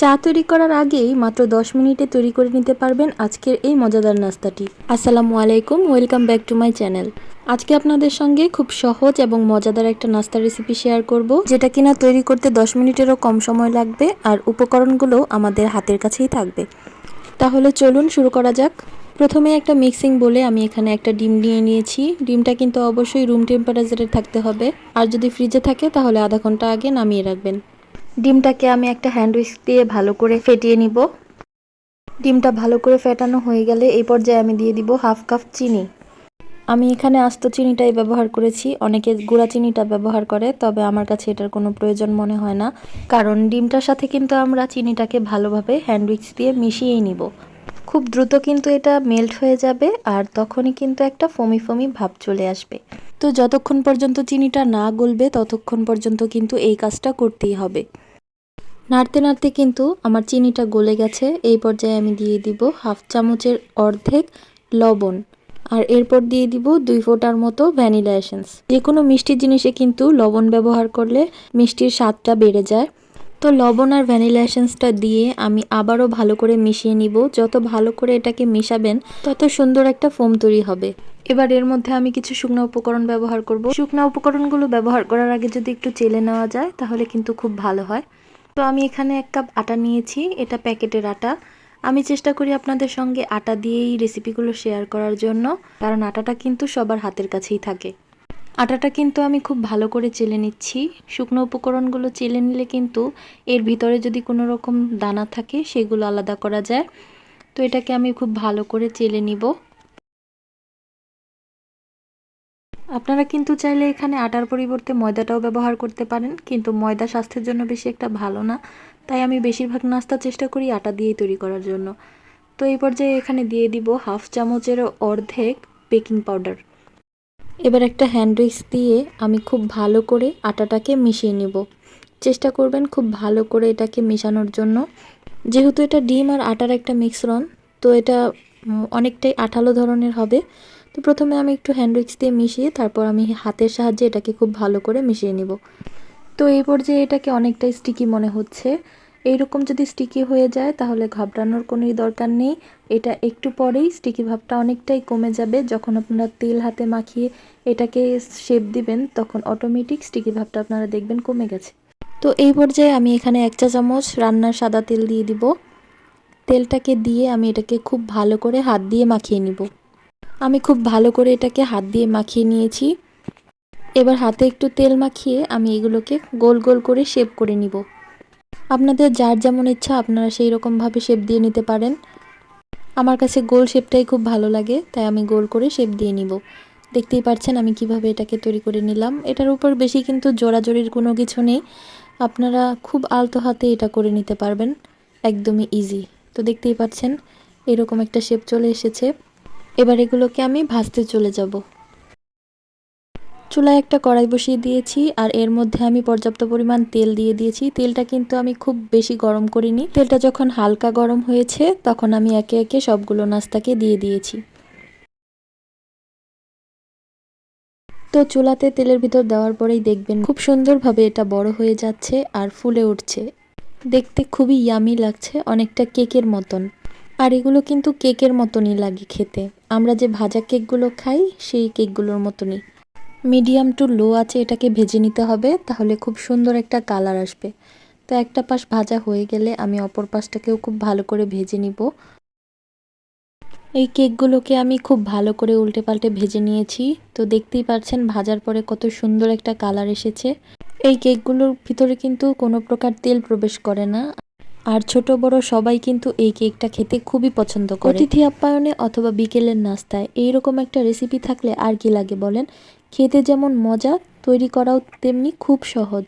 চা তৈরি করার আগেই মাত্র 10 মিনিটে তৈরি করে নিতে পারবেন আজকের এই মজাদার নাস্তাটি। আসসালামু আলাইকুম, welcome back to my channel. আজকে আপনাদের সঙ্গে খুব সহজ এবং মজাদার একটা নাস্তার রেসিপি শেয়ার করব, যেটা কিনা তৈরি করতে 10 মিনিটেরও কম সময় লাগবে আর উপকরণগুলো আমাদের হাতের কাছেই থাকবে। তাহলে চলুন শুরু করা যাক। প্রথমে একটা মিক্সিং বলে আমি এখানে একটা ডিম নিয়ে নিয়েছি। ডিমটা কিন্তু অবশ্যই রুম টেম্পারেচারে থাকতে হবে। আর যদি ফ্রিজে থাকে তাহলে আধা ঘণ্টা আগে নামিয়ে রাখবেন। ডিমটাকে আমি একটা হ্যান্ড উইস্ক দিয়ে ভালো করে ফেটিয়ে নিব। ডিমটা ভালো করে ফেটানো হয়ে গেলে এই পর্যায়ে আমি দিয়ে দিব হাফ কাপ চিনি। আমি এখানে আস্ত চিনিটাই ব্যবহার করেছি। অনেকে গুঁড়া চিনিটা ব্যবহার করে, তবে আমার কাছে এটার কোনো প্রয়োজন মনে হয় না। কারণ ডিমটার সাথে কিন্তু আমরা চিনিটাকে ভালোভাবে হ্যান্ড উইক্স দিয়ে মিশিয়েই নিব। খুব দ্রুত কিন্তু এটা মেল্ট হয়ে যাবে, আর তখনই কিন্তু একটা ফমি ফমি ভাব চলে আসবে। তো যতক্ষণ পর্যন্ত চিনিটা না গলবে, ততক্ষণ পর্যন্ত কিন্তু এই কাজটা করতেই হবে। নাড়তে নাড়তে কিন্তু আমার চিনিটা গলে গেছে। এই পর্যায়ে আমি দিয়ে দিব হাফ চামচের অর্ধেক লবণ আর এরপর দিয়ে দিব দুই ফোঁটার মতো ভ্যানিলা এসেন্স। যে কোনো মিষ্টি জিনিসে কিন্তু লবণ ব্যবহার করলে মিষ্টির স্বাদটা বেড়ে যায়। তো লবণ আর ভ্যানিলা এসেন্সটা দিয়ে আমি আবারও ভালো করে মিশিয়ে নিব। যত ভালো করে এটাকে মিশাবেন, তত সুন্দর একটা ফোম তৈরি হবে। এবার এর মধ্যে আমি কিছু শুকনো উপকরণ ব্যবহার করব। শুকনো উপকরণগুলো ব্যবহার করার আগে যদি একটু চেলে নেওয়া যায়, তাহলে কিন্তু খুব ভালো হয়। তো আমি এখানে এক কাপ আটা নিয়েছি, এটা প্যাকেটের আটা। আমি চেষ্টা করি আপনাদের সঙ্গে আটা দিয়েই রেসিপিগুলো শেয়ার করার জন্য, কারণ আটাটা কিন্তু সবার হাতের কাছেই থাকে। আটাটা কিন্তু আমি খুব ভালো করে চেলে নিচ্ছি। শুকনো উপকরণগুলো চেলে নিলে কিন্তু এর ভিতরে যদি কোনো রকম দানা থাকে, সেগুলো আলাদা করা যায়। তো এটাকে আমি খুব ভালো করে চেলে নিব। আপনারা কিন্তু চাইলে এখানে আটার পরিবর্তে ময়দাটাও ব্যবহার করতে পারেন, কিন্তু ময়দা স্বাস্থ্যের জন্য বেশি একটা ভালো না। তাই আমি বেশিরভাগ নাস্তা চেষ্টা করি আটা দিয়েই তৈরি করার জন্য। তো এই পর্যায়ে এখানে দিয়ে দিব হাফ চামচের অর্ধেক বেকিং পাউডার। এবার একটা হ্যান্ড উইক্স দিয়ে আমি খুব ভালো করে আটাটাকে মিশিয়ে নেব। চেষ্টা করবেন খুব ভালো করে এটাকে মেশানোর জন্য। যেহেতু এটা ডিম আর আটার একটা মিশ্রণ তো এটা অনেকটাই আঠালো ধরনের হবে। তো প্রথমে আমি একটু হ্যান্ড উইক্স দিয়ে মিশিয়ে তারপর আমি হাতের সাহায্যে এটাকে খুব ভালো করে মিশিয়ে নিব। তো এই পর্যায়ে এটাকে অনেকটাই স্টিকি মনে হচ্ছে। এইরকম যদি স্টিকি হয়ে যায়, তাহলে ঘাবড়ানোর কোনোই দরকার নেই। এটা একটু পরেই স্টিকি ভাবটা অনেকটাই কমে যাবে। যখন আপনারা তেল হাতে মাখিয়ে এটাকে শেপ দিবেন, তখন অটোমেটিক স্টিকি ভাবটা আপনারা দেখবেন কমে গেছে। তো এই পর্যায়ে আমি এখানে এক চা চামচ রান্নার সাদা তেল দিয়ে দিব। তেলটাকে দিয়ে আমি এটাকে খুব ভালো করে হাত দিয়ে মাখিয়ে নিব। আমি খুব ভালো করে এটাকে হাত দিয়ে মাখিয়ে নিয়েছি। এবার হাতে একটু তেল মাখিয়ে আমি এগুলোকে গোল গোল করে শেপ করে নিব। আপনাদের যার যেমন ইচ্ছা আপনারা সেই রকমভাবে শেপ দিয়ে নিতে পারেন। আমার কাছে গোল শেপটাই খুব ভালো লাগে, তাই আমি গোল করে শেপ দিয়ে নিব। দেখতেই পাচ্ছেন আমি কীভাবে এটাকে তৈরি করে নিলাম। এটার উপর বেশি কিন্তু জোড়াজোড়ির কোনো কিছু নেই। আপনারা খুব আলতো হাতে এটা করে নিতে পারবেন, একদমই ইজি তো দেখতেই পাচ্ছেন, এরকম একটা শেপ চলে এসেছে। এবার এগুলোকে আমি ভাজতে চলে যাব। চুলায় একটা কড়াই বসিয়ে দিয়েছি আর এর মধ্যে আমি পর্যাপ্ত পরিমাণ তেল দিয়ে দিয়েছি। তেলটা কিন্তু আমি খুব বেশি গরম করিনি। তেলটা যখন হালকা গরম হয়েছে, তখন আমি একে একে সবগুলো নাস্তাকে দিয়ে দিয়েছি। তো চুলাতে তেলের ভিতর দেওয়ার পরেই দেখবেন খুব সুন্দরভাবে এটা বড় হয়ে যাচ্ছে আর ফুলে উঠছে। দেখতে খুবই ইয়ামি লাগছে, অনেকটা কেকের মতন। আর এগুলো কিন্তু কেকের মতনই লাগে খেতে। আমরা যে ভাজা কেকগুলো খাই, সেই কেকগুলোর মতনই। মিডিয়াম টু লো আছে এটাকে ভেজে নিতে হবে, তাহলে খুব সুন্দর একটা কালার আসবে। তো একটা পাশ ভাজা হয়ে গেলে আমি অপর পাশটাকেও খুব ভালো করে ভেজে নিব। এই কেকগুলোকে আমি খুব ভালো করে উল্টে পাল্টে ভেজে নিয়েছি। তো দেখতেই পাচ্ছেন ভাজার পরে কত সুন্দর একটা কালার এসেছে। এই কেকগুলোর ভিতরে কিন্তু কোনো প্রকার তেল প্রবেশ করে না। আর ছোট বড় সবাই কিন্তু এই কেকটা খেতে খুবই পছন্দ করে। অতিথি আপ্যায়নে অথবা বিকেলের নাস্তায় এইরকম একটা রেসিপি থাকলে আর কি লাগে বলেন? খেতে যেমন মজা, তৈরি করাও তেমনি খুব সহজ।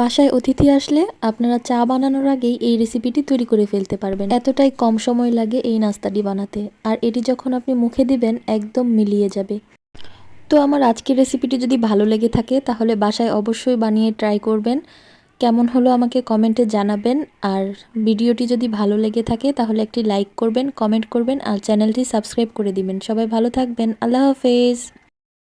বাসায় অতিথি আসলে আপনারা চা বানানোর আগেই এই রেসিপিটি তৈরি করে ফেলতে পারবেন। এতটাই কম সময় লাগে এই নাস্তাটি বানাতে, আর এটি যখন আপনি মুখে দিবেন, একদম মিলিয়ে যাবে। তো আমার আজকের রেসিপিটি যদি ভালো লেগে থাকে, তাহলে বাসায় অবশ্যই বানিয়ে ট্রাই করবেন। কেমন হলো আমাকে কমেন্টে জানাবেন। আর ভিডিওটি যদি ভালো লেগে থাকে, তাহলে একটি লাইক করবেন কমেন্ট করবেন, আর চ্যানেলটি সাবস্ক্রাইব করে দিবেন। সবাই ভালো থাকবেন। আল্লাহ হাফেজ।